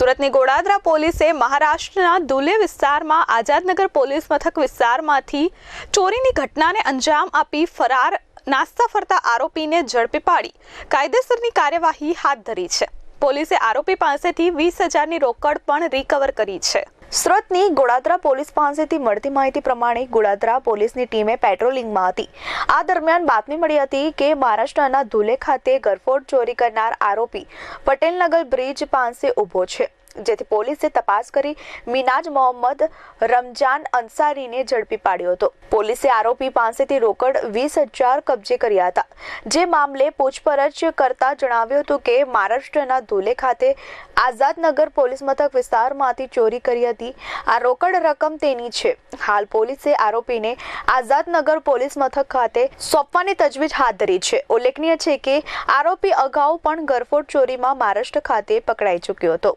સુરતની ગોડાદરા પોલીસે મહારાષ્ટ્રના ધુલે વિસ્તારમાં આઝાદનગર પોલીસ મથક વિસ્તારમાંથી ચોરીની ઘટનાને અંજામ આપી ફરાર, નાસ્તા ફરતા આરોપીને ઝડપી પાડી. કાયદેસરની કાર્યવાહી હાથ ધરી છે. પોલીસે આરોપી પાસેથી વીસ હજારની રોકડ પણ રિકવર કરી છે. સુરતની ગોડાદરા પોલીસ પાસેથી મળતી માહિતી પ્રમાણે ગોડાદરા પોલીસની ટીમે પેટ્રોલિંગમાં હતી. આ દરમિયાન બાતમી મળી હતી કે મહારાષ્ટ્રના ધુલે ખાતે ગરફોડ ચોરી કરનાર આરોપી પટેલનગર બ્રિજ પાસે ઊભો છે. જેથી પોલીસે તપાસ કરી મિનાજ મોહમ્મદ રમજાન અંસારીને ઝડપી પાડ્યો હતો. પોલીસે આરોપી પાસેથી રોકડ વીસ હજાર કબજે કર્યા હતા. જે મામલે પૂછપરછ કરતા જણાવ્યું હતું કે મહારાષ્ટ્રના ધુલે ખાતે આઝાદનગર પોલીસ મથક વિસ્તારમાંથી ચોરી કરી હતી. આ રોકડ રકમ તેની છે. હાલ પોલીસે આરોપીને આઝાદનગર પોલીસ મથક ખાતે સોંપવાની તજવીજ હાથ ધરી છે. ઉલ્લેખનીય છે કે આરોપી અગાઉ પણ ગરફોડ ચોરીમાં મહારાષ્ટ્ર ખાતે પકડાઈ ચૂક્યો હતો.